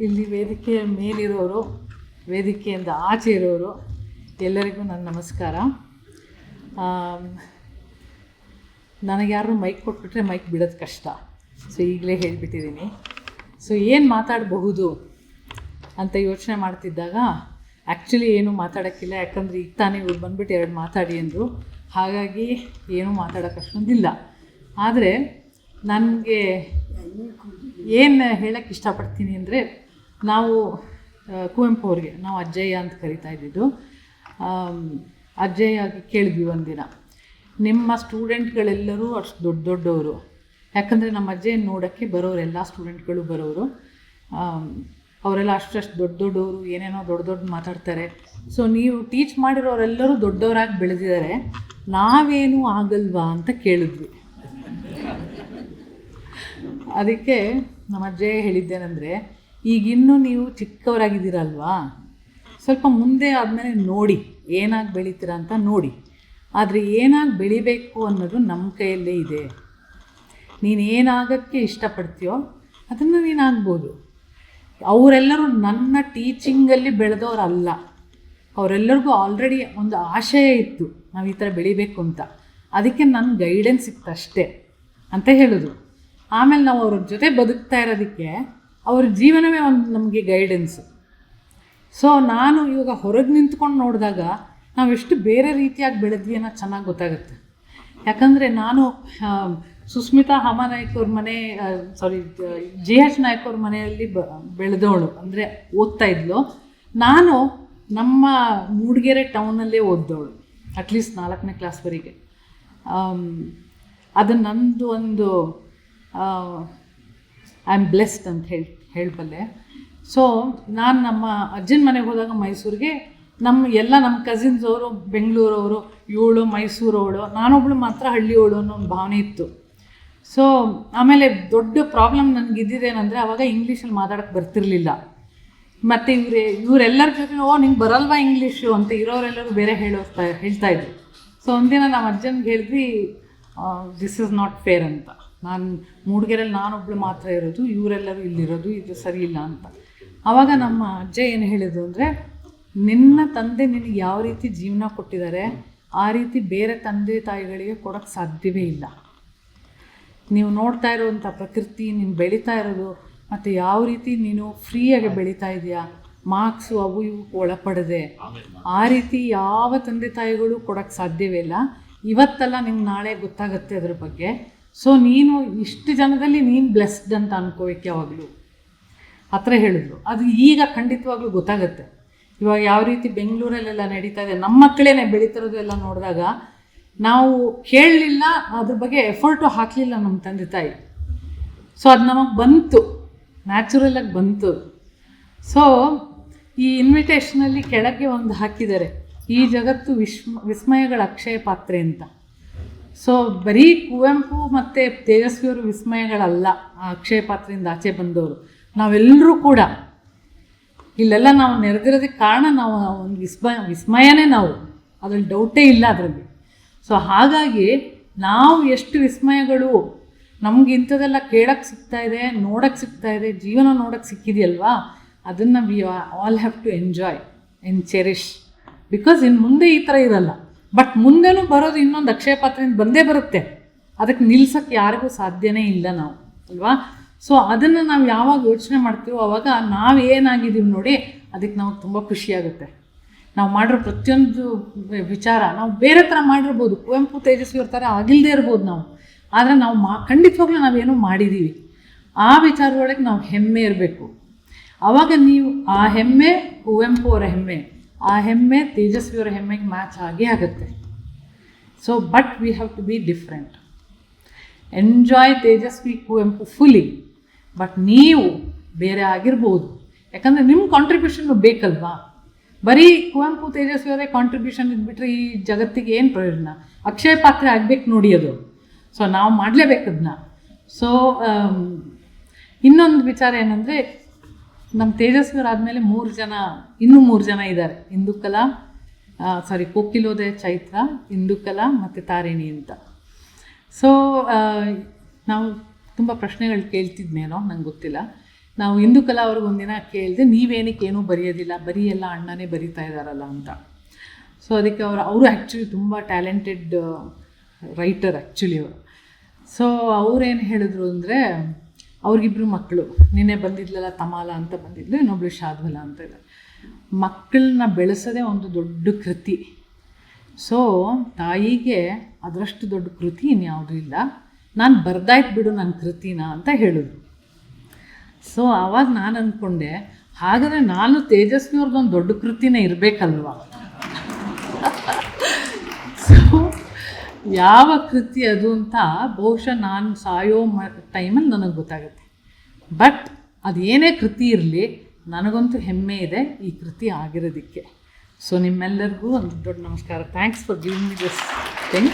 ಇಲ್ಲಿ ವೇದಿಕೆಯ ಮೇಲಿರೋರು, ವೇದಿಕೆಯಿಂದ ಆಚೆ ಇರೋರು, ಎಲ್ಲರಿಗೂ ನನ್ನ ನಮಸ್ಕಾರ. ನನಗೆ ಯಾರು ಮೈಕ್ ಕೊಟ್ಬಿಟ್ರೆ ಮೈಕ್ ಬಿಡೋದು ಕಷ್ಟ. ಸೊ ಈಗಲೇ ಹೇಳಿಬಿಟ್ಟಿದ್ದೀನಿ ಸೊ ಏನು ಮಾತಾಡಬಹುದು ಅಂತ ಯೋಚನೆ ಮಾಡ್ತಿದ್ದಾಗ ಆ್ಯಕ್ಚುಲಿ ಏನು ಮಾತಾಡೋಕ್ಕಿಲ್ಲ, ಯಾಕಂದರೆ ಈಗ ತಾನೇ ಇವ್ರು ಬಂದುಬಿಟ್ಟು ಎರಡು ಮಾತಾಡಿ ಅಂದರು. ಹಾಗಾಗಿ ಏನೂ ಮಾತಾಡೋಕೆ ಅಷ್ಟೊಂದಿಲ್ಲ. ಆದರೆ, ನನಗೆ ಏನು ಹೇಳಕ್ಕೆ ಇಷ್ಟಪಡ್ತೀನಿ ಅಂದರೆ ನಾವು ಕುವೆಂಪು ಅವ್ರಿಗೆ, ನಾವು ಅಜ್ಜಯ್ಯ ಅಂತ ಕರಿತಾ ಇದ್ದಿದ್ದು ಅಜ್ಜಯ್ಯ ಅಜ್ಜಯ್ಯಾಗಿ ಕೇಳಿದ್ವಿ ಒಂದಿನ. ನಿಮ್ಮ ಸ್ಟೂಡೆಂಟ್ಗಳೆಲ್ಲರೂ ಅಷ್ಟು ದೊಡ್ಡ ದೊಡ್ಡವರು. ಯಾಕಂದರೆ ನಮ್ಮ ಅಜ್ಜಯ್ಯನ ನೋಡೋಕ್ಕೆ ಬರೋರು ಎಲ್ಲ ಸ್ಟೂಡೆಂಟ್ಗಳು ಬರೋರು. ಅವರೆಲ್ಲ ಅಷ್ಟು ದೊಡ್ಡ ದೊಡ್ಡವರು, ಏನೇನೋ ದೊಡ್ಡ ದೊಡ್ಡ ಮಾತಾಡ್ತಾರೆ. ಸೊ ನೀವು ಟೀಚ್ ಮಾಡಿರೋರೆಲ್ಲರೂ ದೊಡ್ಡವರಾಗಿ ಬೆಳೆದಿದ್ದಾರೆ. ನಾವೇನು ಆಗಲ್ವಾ ಅಂತ ಕೇಳಿದ್ವಿ. ಅದಕ್ಕೆ ನಮ್ಮ ಅಜ್ಜಯ್ಯ ಹೇಳಿದ್ದೇನೆಂದರೆ ಈಗಿನ್ನೂ ನೀವು ಚಿಕ್ಕವರಾಗಿದ್ದೀರಲ್ವಾ? ಸ್ವಲ್ಪ ಮುಂದೆ ಆದಮೇಲೆ ನೋಡಿ, ಏನಾಗಿ ಬೆಳಿತೀರಾ ಅಂತ ನೋಡಿ. ಆದರೆ ಏನಾಗಿ ಬೆಳಿಬೇಕು ಅನ್ನೋದು ನಮ್ಮ ಕೈಯಲ್ಲೇ ಇದೆ. ನೀನು ಏನಾಗಕ್ಕೆ ಇಷ್ಟಪಡ್ತೀಯೋ ಅದನ್ನು ನೀನು ಆಗ್ಬೋದು ಅವರೆಲ್ಲರೂ ನನ್ನ ಟೀಚಿಂಗಲ್ಲಿ ಬೆಳೆದವರಲ್ಲ. ಅವರೆಲ್ಲರಿಗೂ ಆಲ್ರೆಡಿ ಒಂದು ಆಶಯ ಇತ್ತು, ನಾವು ಈ ಥರ ಬೆಳಿಬೇಕು ಅಂತ. ಅದಕ್ಕೆ ನನ್ನ ಗೈಡೆನ್ಸ್ ಸಿಕ್ತಷ್ಟೇ ಅಂತ ಹೇಳೋದು. ಆಮೇಲೆ ನಾವು ಅವ್ರ ಜೊತೆ ಬದುಕ್ತಾ ಇರೋದಕ್ಕೆ ಅವ್ರ ಜೀವನವೇ ಒಂದು ನಮಗೆ ಗೈಡೆನ್ಸು ಸೊ ನಾನು ಇವಾಗ ಹೊರಗೆ ನಿಂತ್ಕೊಂಡು ನೋಡಿದಾಗ ನಾವು ಎಷ್ಟು ಬೇರೆ ರೀತಿಯಾಗಿ ಬೆಳೆದ್ವಿ ಅನ್ನೋದು ಚೆನ್ನಾಗಿ ಗೊತ್ತಾಗುತ್ತೆ. ಯಾಕಂದರೆ ನಾನು ಸುಸ್ಮಿತಾ ಹಮಾನಾಯ್ಕ ಅವ್ರ ಮನೆ ಸಾರಿ ಜಿ ಎಚ್ ನಾಯ್ಕ ಅವ್ರ ಮನೆಯಲ್ಲಿ ಬ, ಬೆಳೆದವಳು. ಅಂದರೆ ಓದ್ತಾ ಇದ್ಲು. ನಾನು ನಮ್ಮ ಮೂಡಿಗೆರೆ ಟೌನಲ್ಲೇ ಓದ್ದವಳು. ಅಟ್ಲೀಸ್ಟ್ ನಾಲ್ಕನೇ ಕ್ಲಾಸ್ವರೆಗೆ ಅದು ನಂದು ಒಂದು ಐ ಆಮ್ ಬ್ಲೆಸ್ಡ್ ಅಂತ ಹೇಳಿ, ಹೇಳಬಲ್ಲೆ. ಸೊ ನಾನು ನಮ್ಮ ಅಜ್ಜನ ಮನೆಗೆ ಹೋದಾಗ ಮೈಸೂರಿಗೆ ನಮ್ಮ ಎಲ್ಲ ನಮ್ಮ ಕಸಿನ್ಸ್ ಅವರು, ಬೆಂಗಳೂರವರು, ಇವಳು ಮೈಸೂರವಳು, ನಾನೊಬ್ಳು ಮಾತ್ರ ಹಳ್ಳಿಯವಳು ಅನ್ನೋ ಒಂದು ಭಾವನೆ ಇತ್ತು. ಸೊ ಆಮೇಲೆ ದೊಡ್ಡ ಪ್ರಾಬ್ಲಮ್ ನನಗೆ ಇದ್ದಿದ್ದೇನೆಂದರೆ ಆವಾಗ ಇಂಗ್ಲೀಷಲ್ಲಿ ಮಾತಾಡೋಕ್ಕೆ ಬರ್ತಿರಲಿಲ್ಲ. ಮತ್ತು ಇವ್ರೆ, ಇವರೆಲ್ಲರ ಜೊತೆ, ಓ, ನಿಂಗೆ ಬರಲ್ವಾ ಇಂಗ್ಲೀಷು ಅಂತ ಇರೋರೆಲ್ಲರೂ ಬೇರೆ ಹೇಳೋಸ್ತಾ ಹೇಳ್ತಾಯಿದ್ರು ಸೊ ಒಂದಿನ ನಮ್ಮ ಅಜ್ಜನಿಗೆ ಹೇಳಿದ್ವಿ ದಿಸ್ ಇಸ್ ನಾಟ್ ಫೇರ್ ಅಂತ. ನಾನು ಮೂಡಿಗೆರೆಯಲ್ಲಿ ನಾನೊಬ್ಳು ಮಾತ್ರ ಇರೋದು, ಇವರೆಲ್ಲರೂ ಇಲ್ಲಿರೋದು, ಇದು ಸರಿ ಇಲ್ಲ ಅಂತ. ಆವಾಗ ನಮ್ಮ ಅಜ್ಜ ಏನು ಹೇಳಿದ್ರು ಅಂದರೆ, ನಿನ್ನ ತಂದೆ ನಿನಗೆ ಯಾವ ರೀತಿ ಜೀವನ ಕೊಟ್ಟಿದ್ದಾರೆ ಆ ರೀತಿ ಬೇರೆ ತಂದೆ ತಾಯಿಗಳಿಗೆ ಕೊಡೋಕ್ಕೆ ಸಾಧ್ಯವೇ ಇಲ್ಲ. ನೀವು ನೋಡ್ತಾ ಇರೋವಂಥ ಪ್ರಕೃತಿ, ನೀನು ಬೆಳೀತಾ ಇರೋದು, ಮತ್ತು ಯಾವ ರೀತಿ ನೀನು ಫ್ರೀಯಾಗಿ ಬೆಳೀತಾ ಇದೆಯಾ, ಮಾರ್ಕ್ಸು ಅವು ಇವು ಒಳಪಡದೆ, ಆ ರೀತಿ ಯಾವ ತಂದೆ ತಾಯಿಗಳು ಕೊಡೋಕ್ಕೆ ಸಾಧ್ಯವೇ ಇಲ್ಲ. ಇವತ್ತಲ್ಲ ನಿಮ್ಗೆ ನಾಳೆ ಗೊತ್ತಾಗುತ್ತೆ ಅದ್ರ ಬಗ್ಗೆ. ಸೊ ನೀನು ಇಷ್ಟು ಜನದಲ್ಲಿ ನೀನು ಬ್ಲೆಸ್ಡ್ ಅಂತ ಅನ್ಕೋಬೇಕು ಯಾವಾಗಲೂ. ಆ ಹೇಳಿದ್ರು. ಅದು ಈಗ ಖಂಡಿತವಾಗ್ಲೂ ಗೊತ್ತಾಗುತ್ತೆ. ಇವಾಗ ಯಾವ ರೀತಿ ಬೆಂಗಳೂರಲ್ಲೆಲ್ಲ ನಡೀತಾ ಇದೆ, ನಮ್ಮ ಮಕ್ಕಳೇನೆ ಬೆಳೀತಿರೋದು ಎಲ್ಲ ನೋಡಿದಾಗ ನಾವು ಕೇಳಲಿಲ್ಲ ಅದ್ರ ಬಗ್ಗೆ ಎಫರ್ಟು ಹಾಕಲಿಲ್ಲ ನಮ್ಮ ತಂದೆ ತಾಯಿ. ಸೊ ಅದು ನಮಗೆ ಬಂತು. ನ್ಯಾಚುರಲಾಗಿ ಬಂತು ಸೊ ಈ ಇನ್ವಿಟೇಷನಲ್ಲಿ ಕೆಳಗೆ ಒಂದು ಹಾಕಿದ್ದಾರೆ. ಈ ಜಗತ್ತು ವಿಸ್ಮ ವಿಸ್ಮಯಗಳ ಅಕ್ಷಯ ಪಾತ್ರೆ ಅಂತ. ಸೊ ಬರೀ ಕುವೆಂಪು ಮತ್ತು ತೇಜಸ್ವಿಯವರು ವಿಸ್ಮಯಗಳಲ್ಲ ಆ ಅಕ್ಷಯ ಪಾತ್ರೆಯಿಂದ ಆಚೆ ಬಂದವರು. ನಾವೆಲ್ಲರೂ ಕೂಡ ಇಲ್ಲೆಲ್ಲ ನಾವು ನೆರೆದಿರೋದಕ್ಕೆ ಕಾರಣ ನಾವು ಒಂದು ವಿಸ್ಮಯ ವಿಸ್ಮಯನೇ ನಾವು. ಅದ್ರಲ್ಲಿ ಡೌಟೇ ಇಲ್ಲ ಅದರಲ್ಲಿ. ಸೊ ಹಾಗಾಗಿ ನಾವು ಎಷ್ಟು ವಿಸ್ಮಯಗಳು ನಮ್ಗೆ ಇಂಥದ್ದೆಲ್ಲ ಕೇಳೋಕ್ಕೆ ಸಿಗ್ತಾ ಇದೆ, ನೋಡೋಕ್ಕೆ ಸಿಗ್ತಾ ಇದೆ, ಜೀವನ ನೋಡೋಕ್ಕೆ ಸಿಕ್ಕಿದೆಯಲ್ವಾ? ಅದನ್ನು we all have to enjoy and cherish because ಇನ್ನು ಮುಂದೆ ಈ ಥರ ಇರಲ್ಲ. ಬಟ್ ಮುಂದೆನೂ ಬರೋದು ಇನ್ನೊಂದು ಅಕ್ಷಯ ಪಾತ್ರೆಯಿಂದ ಬಂದೇ ಬರುತ್ತೆ. ಅದಕ್ಕೆ ನಿಲ್ಸಕ್ಕೆ ಯಾರಿಗೂ ಸಾಧ್ಯನೇ ಇಲ್ಲ ನಾವು, ಅಲ್ವಾ? ಸೊ ಅದನ್ನು ನಾವು ಯಾವಾಗ ಯೋಚನೆ ಮಾಡ್ತೀವೋ ಅವಾಗ ನಾವು ಏನಾಗಿದ್ದೀವಿ ನೋಡಿ ಅದಕ್ಕೆ ನಾವು ತುಂಬ ಖುಷಿಯಾಗುತ್ತೆ ನಾವು ಮಾಡಿರೋ ಪ್ರತಿಯೊಂದು ವಿಚಾರ ನಾವು ಬೇರೆ ಥರ ಮಾಡಿರ್ಬೋದು. ಕುವೆಂಪು ತೇಜಸ್ವಿ ಅವ್ರ ಥರ ಆಗಿಲ್ಲದೆ ಇರ್ಬೋದು ನಾವು. ಆದರೆ ನಾವು ಮಾ, ಖಂಡಿತವಾಗ್ಲೂ ನಾವೇನೋ ಮಾಡಿದ್ದೀವಿ ಆ ವಿಚಾರದೊಳಗೆ ನಾವು ಹೆಮ್ಮೆ ಇರಬೇಕು. ಆವಾಗ ನೀವು ಆ ಹೆಮ್ಮೆ, ಕುವೆಂಪು ಅವರ ಹೆಮ್ಮೆ ಆ ಹೆಮ್ಮೆ ತೇಜಸ್ವಿಯವರ ಹೆಮ್ಮೆಗೆ ಮ್ಯಾಚ್ ಆಗೇ ಆಗುತ್ತೆ. So but we have to be different enjoy Tejaswi Kuvempu fully but ನೀವು ಬೇರೆ ಆಗಿರ್ಬೋದು. ಯಾಕಂದರೆ ನಿಮ್ಮ ಕಾಂಟ್ರಿಬ್ಯೂಷನ್ ಬೇಕಲ್ವಾ? ಬರೀ ಕುವೆಂಪು ತೇಜಸ್ವಿ ಅವರೇ ಕಾಂಟ್ರಿಬ್ಯೂಷನ್ ಇದ್ಬಿಟ್ರೆ ಈ ಜಗತ್ತಿಗೆ ಏನು ಪ್ರಯೋಜನ? ಅಕ್ಷಯ ಪಾತ್ರೆ ಆಗಬೇಕು ನೋಡಿ ಅದು. ಸೊ ನಾವು ಮಾಡಲೇಬೇಕು ಅದನ್ನ ಸೊ ಇನ್ನೊಂದು ವಿಚಾರ ಏನಂದರೆ ನಮ್ಮ ತೇಜಸ್ವಿಯವ್ರು ಆದಮೇಲೆ ಮೂರು ಜನ, ಇನ್ನೂ ಮೂರು ಜನ ಇದ್ದಾರೆ. ಇಂದುಕಲಾ ಸಾರಿ ಕೋಕಿಲೋದಯ ಚೈತ್ರ ಇಂದುಕಲಾ ಮತ್ತು ತಾರಿಣಿ ಅಂತ. ಸೊ ನಾವು ತುಂಬ ಪ್ರಶ್ನೆಗಳು ಕೇಳ್ತಿದ್ನೇನೋ ನಂಗೆ ಗೊತ್ತಿಲ್ಲ. ನಾವು ಹಿಂದೂಕಲಾ ಅವ್ರಿಗೊಂದಿನ ಕೇಳಿದೆ, ನೀವೇನಕ್ಕೆ ಏನೂ ಬರೆಯೋದಿಲ್ಲ, ಬರೀ ಎಲ್ಲ ಅಣ್ಣನೇ ಬರಿತಾ ಇದ್ದಾರಲ್ಲ ಅಂತ. ಸೊ ಅದಕ್ಕೆ ಅವರು ಅವರು ಆ್ಯಕ್ಚುಲಿ ತುಂಬ ಟ್ಯಾಲೆಂಟೆಡ್ ರೈಟರ್ ಆ್ಯಕ್ಚುಲಿ ಅವರು. ಸೊ ಅವ್ರೇನು ಹೇಳಿದ್ರು ಅಂದರೆ ಅವ್ರಿಗಿಬ್ರು ಮಕ್ಕಳು ನಿನ್ನೆ ಬಂದಿದ್ಲಲ್ಲ ತಮಾಲ ಅಂತ ಬಂದಿದ್ಲು, ಇನ್ನೊಬ್ಳು ಶಾದ್ವಲ ಅಂತ ಇದೆ ಮಕ್ಕಳನ್ನ ಬೆಳೆಸೋದೇ ಒಂದು ದೊಡ್ಡ ಕೃತಿ. ಸೊ ತಾಯಿಗೆ ಅದರಷ್ಟು ದೊಡ್ಡ ಕೃತಿ ಇನ್ಯಾವುದೂ ಇಲ್ಲ. ನಾನು ಬರ್ದಾಯ್ತು ಬಿಡು ನನ್ನ ಕೃತಿನ ಅಂತ ಹೇಳಿದ್ರು. ಸೊ ಆವಾಗ ನಾನು ಅಂದ್ಕೊಂಡೆ ಹಾಗಾದರೆ ನಾನು ತೇಜಸ್ವಿಯವ್ರದ್ದೊಂದು ದೊಡ್ಡ ಕೃತಿನೇ ಇರಬೇಕಲ್ವಾ? ಯಾವ ಕೃತಿ ಅದು ಅಂತ ಬಹುಶಃ ನಾನು ಸಾಯೋ ಮ ಟೈಮಲ್ಲಿ ನನಗೆ ಗೊತ್ತಾಗುತ್ತೆ. ಬಟ್ ಅದು ಏನೇ ಕೃತಿ ಇರಲಿ, ನನಗಂತೂ ಹೆಮ್ಮೆ ಇದೆ ಈ ಕೃತಿ ಆಗಿರೋದಕ್ಕೆ. ಸೊ ನಿಮ್ಮೆಲ್ಲರಿಗೂ ಒಂದು ದೊಡ್ಡ ನಮಸ್ಕಾರ. Thanks for giving me this thing